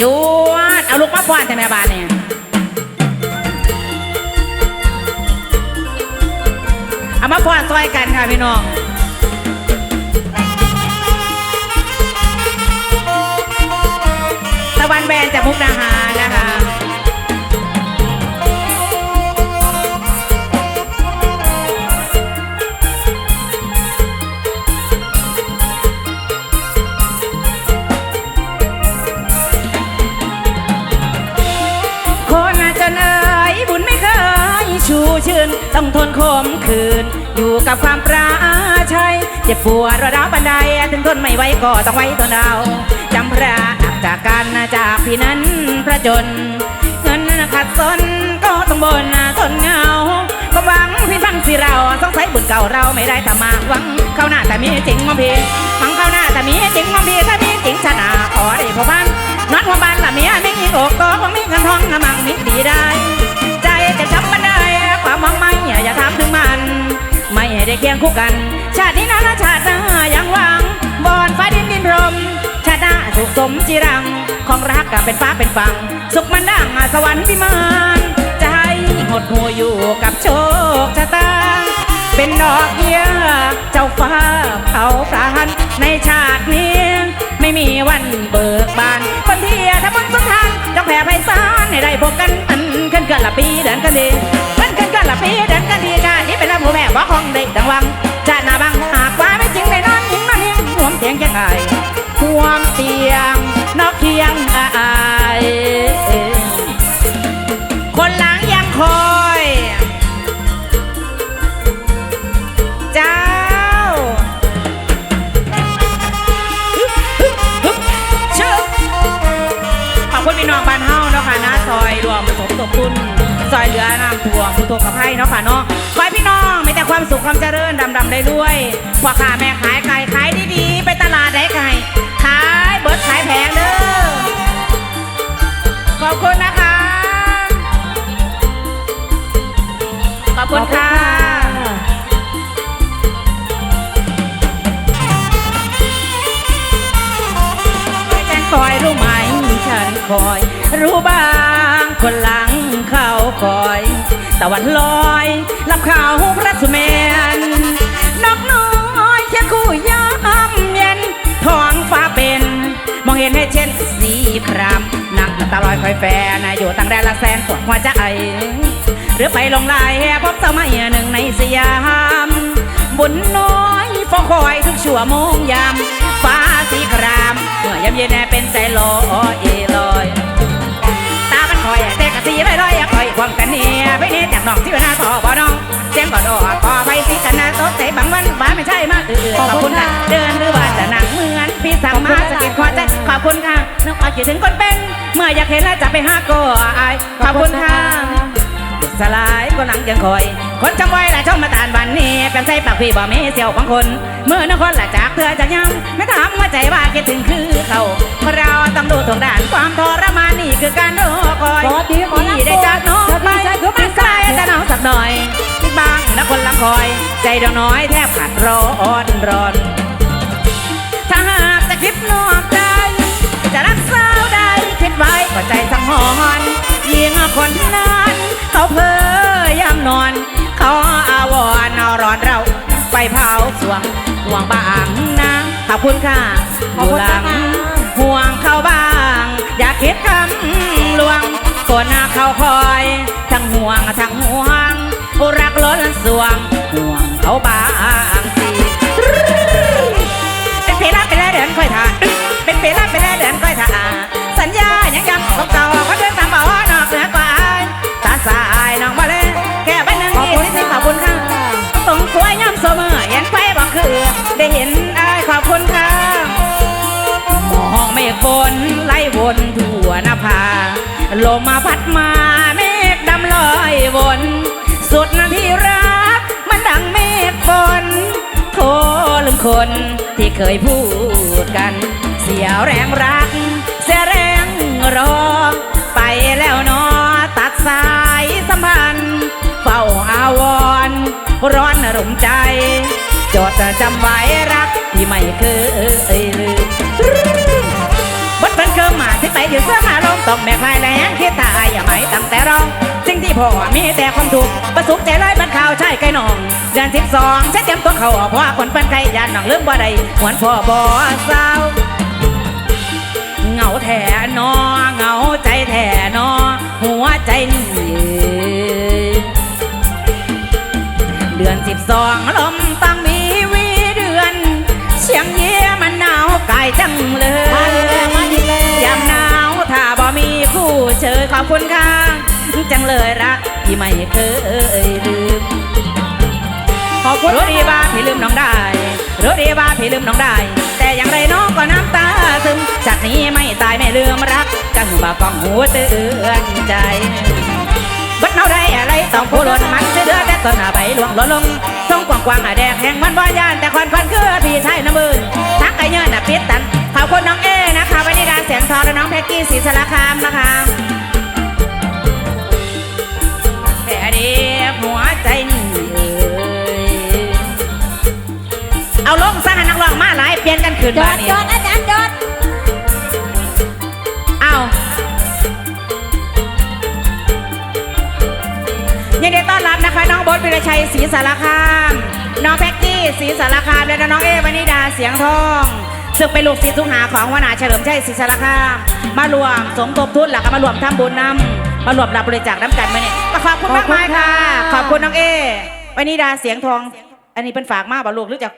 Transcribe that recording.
จวดเอาลูกมาฟ้อนแต่แม่บ้านเนี่ยเอามาฟ้อนซอยกันค่ะพี่น้องตะวันแบนจากมุกดาหาร ต้องทนขมขืน อยู่กับความปราชัย เจ็บปวดระดับบันไดถึงทนไม่ไหวก็ต้องไว้ทนเอาจำพระอักจากกันจากพี่นั้นพระจน เงินขัดสนก็ต้องบนทนเงาก็หวังพี่ฟังสิเราสงสัยบุญเก่าเราไม่ได้แต่มาหวังเข้าหน้าแต่มีจริงมองพี่หวังเข้าหน้าแต่มีจริงมองพี่ถ้ามีจริงชนะขอได้พอพันนอนหัวบ้านละเมียไม่มีโอกก็คงมีเงินทองมั่งมีดีได้ ไม่ได้เคียงคู่กัน ชาตินี้นะชาติหน้ายังหวังบอนฟ้าดินดินพรม ชาติหน้าสุขสมจีรัง ของรักกับเป็นฟ้าเป็นฝั่งสุขมันดังสวรรค์พิมานใจหดหัวอยู่กับโชคชะตา เป็นดอกเบี้ยเจ้าฟ้าเผาพรานในชาตินี้ ไม่มีวันเบิกบานคนเที่ยทำบุญสุนทานจงแผ่ไพศาลให้ได้พบกันอันขึ้นเกันละปีเดินกันดีขึ้น หังเด็กดังวังชาติหน้าบังหากว่าไม่จริงเลยนอนยิงนอนยิงห่วงเตียงแค่ไงห่วงเตียงนอกเคียงอายคนหลังยังคอยเจ้าขอบคุณพี่น้องบ้านเฮาเนาะค่ะนะซอยรวมสมทบทุน ซอยเหลือน้ำท่วมผู้ทุกข์กับให้เนาะค่ะเนาะขอให้พี่น้องมีแต่ความสุขความเจริญดำดำได้ด้วยพ่อค้าแม่ขายไก่ขายดีๆไปตลาดได้ไก่ขายเบิดขายแพงเด้อขอบคุณนะคะ ขอบคุณค่ะฉันคอยรู้ไหมฉันคอยรู้บ้าง คนหลังเข้าคอย ตะวันลอยลำเขาพระสุเมนนกน้อยเคียคู่ยามเย็นท้องฟ้าเป็น มองเห็นให้เช่นสีครามนักตาลอยคอยแฟนอยู่ตั้งแดนละแสนปวดหัวใจหรือไปลงลายพบเจ้ามาอียหนึ่งในสยาม บุญน้อยฟองคอยทุกชั่วโมงยาม ฟ้าสีคราม เมื่อยามเย็นเป็นใจลอยลอ สีไปลอยคอยความกันเนี่ยไปเนี่ยจับน้องที่เป็นาต่อบ่น้องเสียงกอดอกกอไปสีกันนะโต๊ะเตะบังวันฟ้าไม่ใช่มาเออขอบคุณค่ะเดินหรือว่าจะนั่งเหมือนพี่สั่งมาสะกิดคอใจขอบคุณค่ะน้องอาคิดถึงคนเป็น เมื่ออยากเห็นแล้วจะไปหาก็อายขอบคุณค่ะสลายก็หนังยังคอย คนจังไว้ละช่องมาตานวันนี้เป็นใส่ปากพี่บ่มีเสี่ยวของคนเมื่อนคนละจากเธอจะยังไม่ถามว่าใจว่าคิดถึงคือเขาเราต้องดูทางด้านความทรมานนี่คือการรอคอยสวัสดีหมอลำที่ได้จากน้องไปสวัสดีครับบ้านไกลแต่น้องสักหน่อยบางนะคนลังคอย ใจดวงน้อยแทบขาดร้อนร้อน เผาสวงห่วงบางนะขอบคุณค่ะขอบคุณค่ะยู่หลังห่วงเขาบ้าง อยากคิดคำลวงคนหน้าเขาคอย ทั้งห่วงทั้งห่วงรักล้นสวงห่วงเขาบ้าง ได้เห็นอายขอบคุณค่ะมองเมฆฝนไล่วนทั่วหน้าผาลมมาพัดมาเมฆดำลอยวนสุดนาทีรัก มันดังเมฆฝนโทลืมคนที่เคยพูดกัน เสียแรงรัก เสียแรงรอ ไปแล้วนอตัดสายสัมพันธ์เฝ้าอาวร ร้อนรุ่มใจ จดจำไว้รักที่ไม่เคยลืมบัดเพิ่นเกิมมาสิไปถือเสื้อมาลงต้องแม่คลายแรงคิดตายอย่าไม่ตั้งแต่ร้องสิ่งที่พ่อมีแต่ความทุกข์ประสบแต่ร้ายบันข่าวใช่ไก่หนองเดือนสิบสองใช้เตรียมตัวเขาเพราะว่าคนเป็นไก่ยานหนองลืมบ่ได้หวนพ่อบ่เศร้า กายจังเลยมาอีกแล้วยามหนาวถ้าบ่มีคู่เชยขอบคุณค่ะจังเลยรักที่ไม่เคยลืมขอบคุณรู้ดีว่าพี่ลืมน้องได้รู้ดีว่าพี่ลืมน้องได้ แต่อย่างไรน้องก็น้ำตาซึมจากนี้ไม่ตายไม่ลืมรักจังบ่าฟังหัวเตือนใจบัดเนาได้อะไรต้องผู้ล้นมันเสือแต่ต้นหาใบหลวงหล่นลง ทรงกว้างกว้างๆหาแดงแห่งมันบ่ย่านแต่ควันควันคือพี่ชายน้ำมือทักไก่เงินน่ะปิดตันขอบคุณน้องเอนะคะวันนี้ดาเสียงทองและน้องแพ็กกี้ศรีสารคามนะคะแค่เดียหัวใจนี่เอ่ยเอาลงซะหันนักร้องมาหลายเปลี่ยนกันคืนมาเนี่ย น้องบดวิรชัยศรีสารคาม น้องแพ็กกี้ศรีสารคาม และน้องเอวานิดาเสียงทอง ซึ่งเป็นลูกศิษย์ทุกหาของวนาเฉลิมชัยศรีสารคาม มารวมสมทบทุนหลักมารวมทำบุญนำมารวมรับบริจาคน้ำกันมาเนี่ยขอบคุณมากมายค่ะ ขอบคุณน้องเอวานิดาเสียงทอง อันนี้เป็นฝากมากบ่ลูกหรือจะ